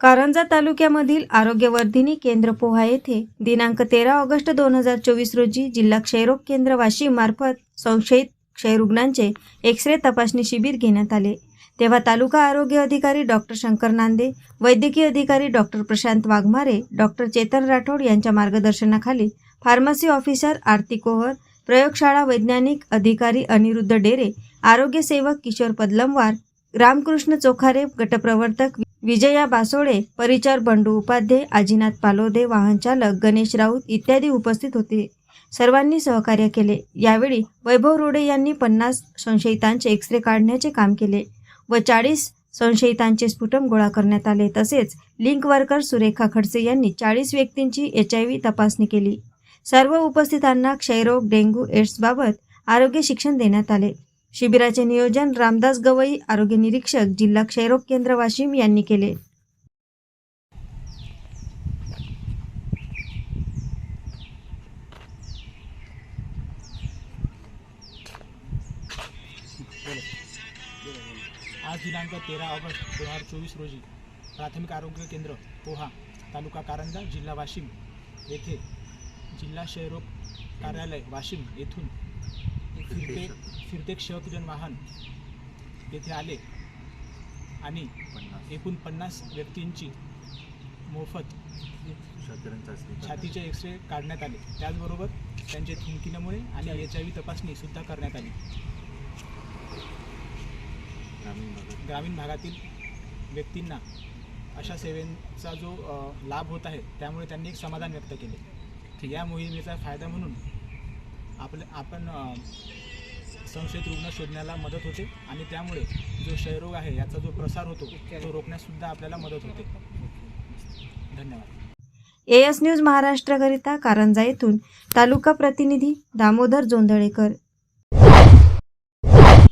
कारंजा तालुक्यामधील आरोग्यवर्धिनी केंद्र पोहा येथे दिनांक तेरा ऑगस्ट दोन हजार चोवीस रोजी जिल्हा क्षयरोग केंद्र वाशिम मार्फत संशयित क्षयरुग्णांचे एक्सरे तपासणी शिबिर घेण्यात आले. तेव्हा तालुका आरोग्य अधिकारी डॉक्टर शंकर नांदे वैद्यकीय अधिकारी डॉक्टर प्रशांत वाघमारे डॉक्टर चेतन राठोड यांच्या मार्गदर्शनाखाली फार्मसी ऑफिसर आरती कोहर प्रयोगशाळा वैज्ञानिक अधिकारी अनिरुद्ध डेरे आरोग्य सेवक किशोर पदलमवार रामकृष्ण चोखारे गटप्रवर्तक विजया बासोळे परिचार बंडू उपाध्ये आजीनाथ पालोदे वाहनचालक गणेश राऊत इत्यादी उपस्थित होते. सर्वांनी सहकार्य केले. यावेळी वैभव रोडे यांनी पन्नास संशयितांचे एक्सरे काढण्याचे काम केले व चाळीस संशयितांचे स्फुटम गोळा करण्यात आले. तसेच लिंक वर्कर सुरेखा खडसे यांनी चाळीस व्यक्तींची एच आय व्ही तपासणी केली. सर्व उपस्थितांना क्षयरोग डेंग्यू एड्सबाबत आरोग्य शिक्षण देण्यात आले. शिबिराचे नियोजन रामदास गवई आरोग्य निरीक्षक जिल्हा क्षयरोग केंद्र वाशिम यांनी केले. आज दिनांक तेरा ऑगस्ट दोन हजार चोवीस रोजी प्राथमिक आरोग्य केंद्र पोहा तालुका कारंजा जिल्हा वाशिम येथे जिल्हा क्षयरोग कार्यालय वाशिम येथून फिरते फिरते क्षयपूजन वाहन येथे आले. आणि एकूण पन्नास व्यक्तींची मोफत छातीचे एक्स रे काढण्यात आले. त्याचबरोबर त्यांचे थुंकी नमुने आणि एच आय व्ही तपासणी सुद्धा करण्यात आली. ग्रामीण भागातील व्यक्तींना अशा सेवेचा जो लाभ होत आहे त्यामुळे त्यांनी एक समाधान व्यक्त केले. या मोहिमेचा फायदा म्हणून आपले आपण संशयित रुग्ण शोधण्याला मदत होते आणि त्यामुळे जो क्षयरोग आहे याचा जो प्रसार होतो तो रोखण्याससुद्धा आपल्याला मदत होते. धन्यवाद. ए एस न्यूज महाराष्ट्रकरिता कारंजा येथून तालुका प्रतिनिधी दामोदर जोंधळेकर.